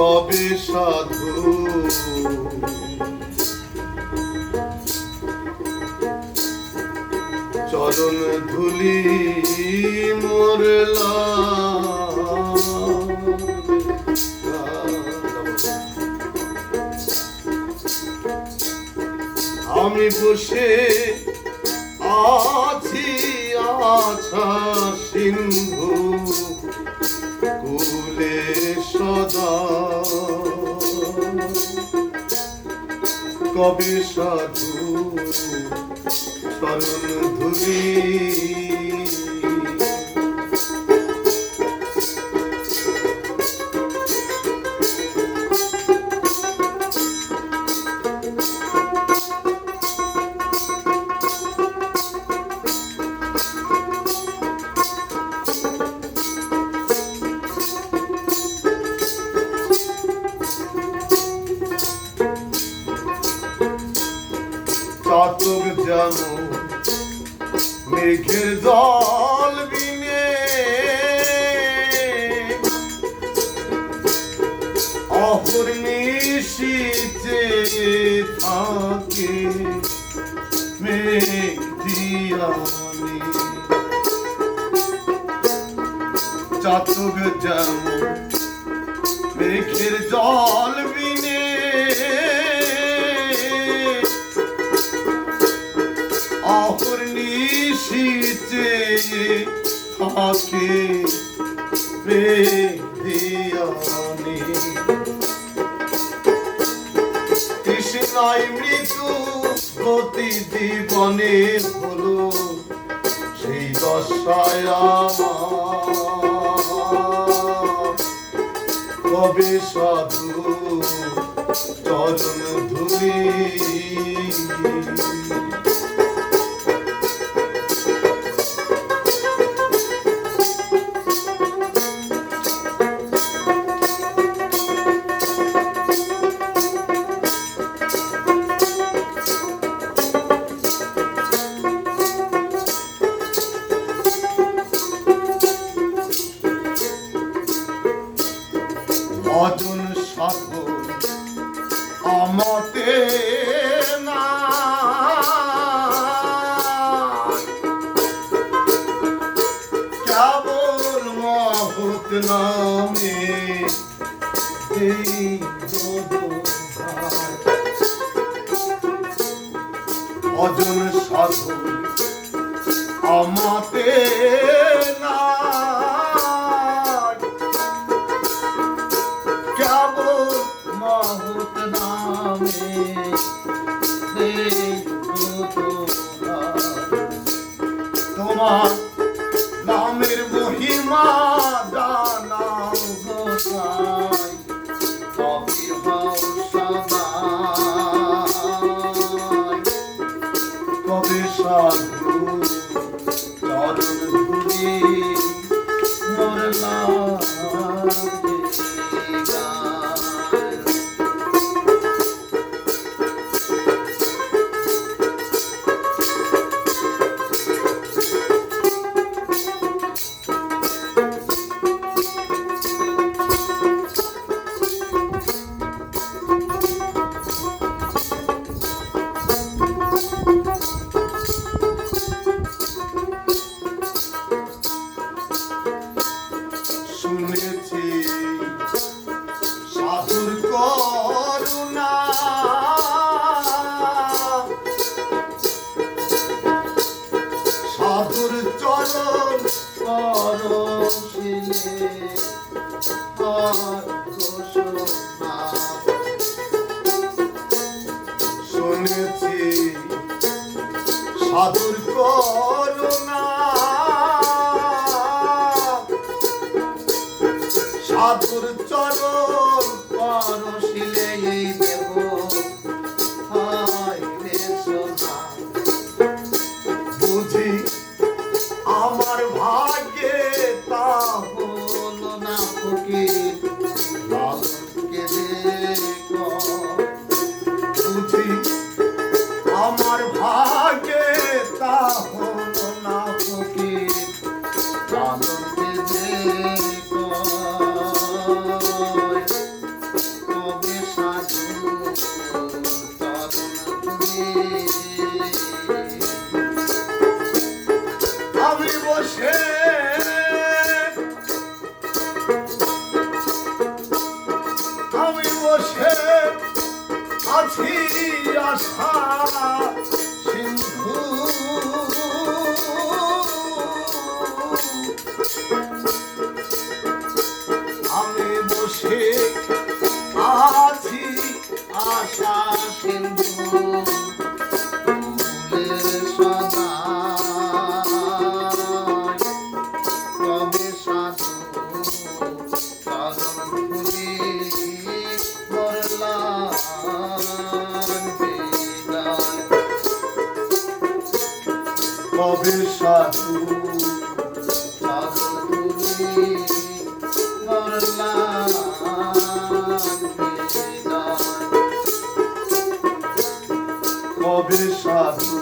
কবে সাধু। চরণ ধুলি মোরলা। আমি বসে আছি আছা সিন্ধু। কুলে কবে সাধু চরণ ধুলি। মেঘের জল বিনে। অপর্ণিশীতে থাকে মেঘ দিয়ানি চাতক যেমন মেঘের জল কৃষ্ণাই মৃত্যু প্রতি জীবনে হলো সেই দশায় কবে সাধু চরণ ধুলি? নামে এই। অজন সাগর আমাতে না তোমার নামের মহিমা জানাও গোসাই কবি হও সদাই কবে সাধু শুনেছি সাধুর করুণা। ব্যথা কবে সাধু কবে সাধু